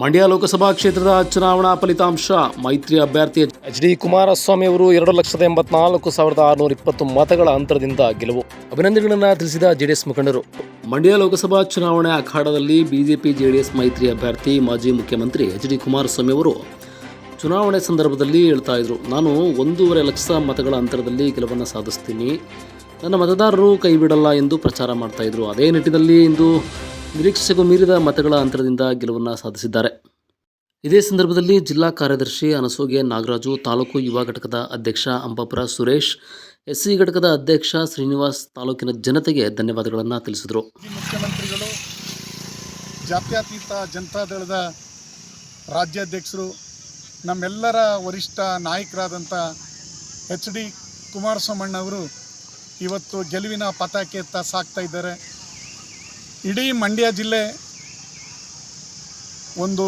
ಮಂಡ್ಯ ಲೋಕಸಭಾ ಕ್ಷೇತ್ರದ ಚುನಾವಣಾ ಫಲಿತಾಂಶ, ಮೈತ್ರಿ ಅಭ್ಯರ್ಥಿ ಎಚ್ ಡಿ ಕುಮಾರಸ್ವಾಮಿ ಅವರು ಎರಡು ಲಕ್ಷದ ಎಂಬತ್ನಾಲ್ಕು ಸಾವಿರದ ಆರುನೂರ ಇಪ್ಪತ್ತು ಮತಗಳ ಅಂತರದಿಂದ ಗೆಲುವು. ಅಭಿನಂದನೆಗಳನ್ನು ತಿಳಿಸಿದ ಜೆಡಿಎಸ್ ಮುಖಂಡರು. ಮಂಡ್ಯ ಲೋಕಸಭಾ ಚುನಾವಣೆ ಅಖಾಡದಲ್ಲಿ ಬಿಜೆಪಿ ಜೆಡಿಎಸ್ ಮೈತ್ರಿ ಅಭ್ಯರ್ಥಿ ಮಾಜಿ ಮುಖ್ಯಮಂತ್ರಿ ಎಚ್ ಡಿ ಕುಮಾರಸ್ವಾಮಿ ಅವರು ಚುನಾವಣೆ ಸಂದರ್ಭದಲ್ಲಿ ಹೇಳ್ತಾ ಇದ್ರು, ನಾನು ಒಂದೂವರೆ ಲಕ್ಷ ಮತಗಳ ಅಂತರದಲ್ಲಿ ಗೆಲುವನ್ನು ಸಾಧಿಸ್ತೀನಿ. ನನ್ನ ಮತದಾರರು ಕೈ ಬಿಡಲ್ಲ ಎಂದು ಪ್ರಚಾರ ಮಾಡ್ತಾ ಇದ್ರು. ಅದೇ ನಿಟ್ಟಿನಲ್ಲಿ ಇಂದು ನಿರೀಕ್ಷೆಗೂ ಮೀರಿದ ಮತಗಳ ಅಂತರದಿಂದ ಗೆಲುವನ್ನು ಸಾಧಿಸಿದ್ದಾರೆ. ಇದೇ ಸಂದರ್ಭದಲ್ಲಿ ಜಿಲ್ಲಾ ಕಾರ್ಯದರ್ಶಿ ಅನಸೋಗೆ ನಾಗರಾಜು, ತಾಲೂಕು ಯುವ ಘಟಕದ ಅಧ್ಯಕ್ಷ ಅಂಬಾಪುರ ಸುರೇಶ್, ಎಸ್ಸಿ ಘಟಕದ ಅಧ್ಯಕ್ಷ ಶ್ರೀನಿವಾಸ್ ತಾಲೂಕಿನ ಜನತೆಗೆ ಧನ್ಯವಾದಗಳನ್ನು ತಿಳಿಸಿದರು. ಮುಖ್ಯಮಂತ್ರಿಗಳು, ಜಾತ್ಯತೀತ ಜನತಾದಳದ ರಾಜ್ಯಾಧ್ಯಕ್ಷರು, ನಮ್ಮೆಲ್ಲರ ವರಿಷ್ಠ ನಾಯಕರಾದಂಥ ಎಚ್ ಡಿ ಕುಮಾರಸ್ವಾಮಣ್ಣವರು ಇವತ್ತು ಗೆಲುವಿನ ಪತಾಕೆ ಎತ್ತ ಸಾಕ್ತಾ ಇದ್ದಾರೆ. ಇಡೀ ಮಂಡ್ಯ ಜಿಲ್ಲೆ ಒಂದು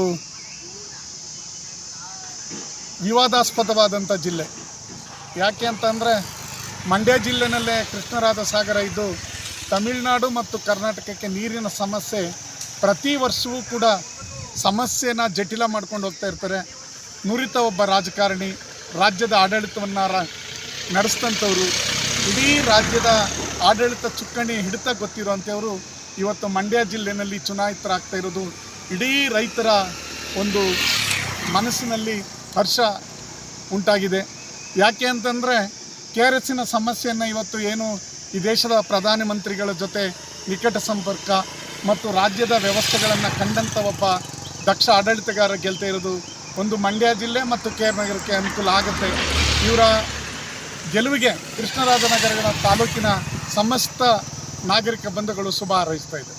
ವಿವಾದಾಸ್ಪದವಾದಂಥ ಜಿಲ್ಲೆ. ಯಾಕೆ ಅಂತಂದರೆ ಮಂಡ್ಯ ಜಿಲ್ಲೆನಲ್ಲೇ ಕೃಷ್ಣರಾಜ ಸಾಗರ ಇದ್ದು ತಮಿಳುನಾಡು ಮತ್ತು ಕರ್ನಾಟಕಕ್ಕೆ ನೀರಿನ ಸಮಸ್ಯೆ ಪ್ರತಿ ವರ್ಷವೂ ಕೂಡ ಸಮಸ್ಯೆನ ಜಟಿಲ ಮಾಡ್ಕೊಂಡು ಹೋಗ್ತಾ ಇರ್ತಾರೆ. ನುರಿತ ಒಬ್ಬ ರಾಜಕಾರಣಿ, ರಾಜ್ಯದ ಆಡಳಿತವನ್ನು ನಡೆಸಿದಂಥವ್ರು, ಇಡೀ ರಾಜ್ಯದ ಆಡಳಿತ ಚುಕ್ಕಾಣಿ ಹಿಡಿತ ಗೊತ್ತಿರುವಂಥವರು ಇವತ್ತು ಮಂಡ್ಯ ಜಿಲ್ಲೆಯಲ್ಲಿ ಚುನಾಯಿತರಾಗ್ತಾ ಇರೋದು ಇಡೀ ರೈತರ ಒಂದು ಮನಸ್ಸಿನಲ್ಲಿ ಹರ್ಷ ಉಂಟಾಗಿದೆ. ಯಾಕೆ ಅಂತಂದರೆ ಕೆ ಆರ್ ಎಸ್ಸಿನ ಸಮಸ್ಯೆಯನ್ನು ಇವತ್ತು ಏನು ಈ ದೇಶದ ಪ್ರಧಾನಮಂತ್ರಿಗಳ ಜೊತೆ ನಿಕಟ ಸಂಪರ್ಕ ಮತ್ತು ರಾಜ್ಯದ ವ್ಯವಸ್ಥೆಗಳನ್ನು ಕಂಡಂಥ ಒಬ್ಬ ದಕ್ಷ ಆಡಳಿತಗಾರ ಗೆಲ್ತಾ ಇರೋದು ಒಂದು ಮಂಡ್ಯ ಜಿಲ್ಲೆ ಮತ್ತು ಕೆ ಆರ್ ನಗರಕ್ಕೆ ಅನುಕೂಲ ಆಗುತ್ತೆ. ಇವರ ಗೆಲುವಿಗೆ ಕೃಷ್ಣರಾಜನಗರ ತಾಲೂಕಿನ ಸಮಸ್ತ ನಾಗರಿಕ ಬಂಧುಗಳು ಶುಭ ಹಾರೈಸ್ತಾ ಇದೆ.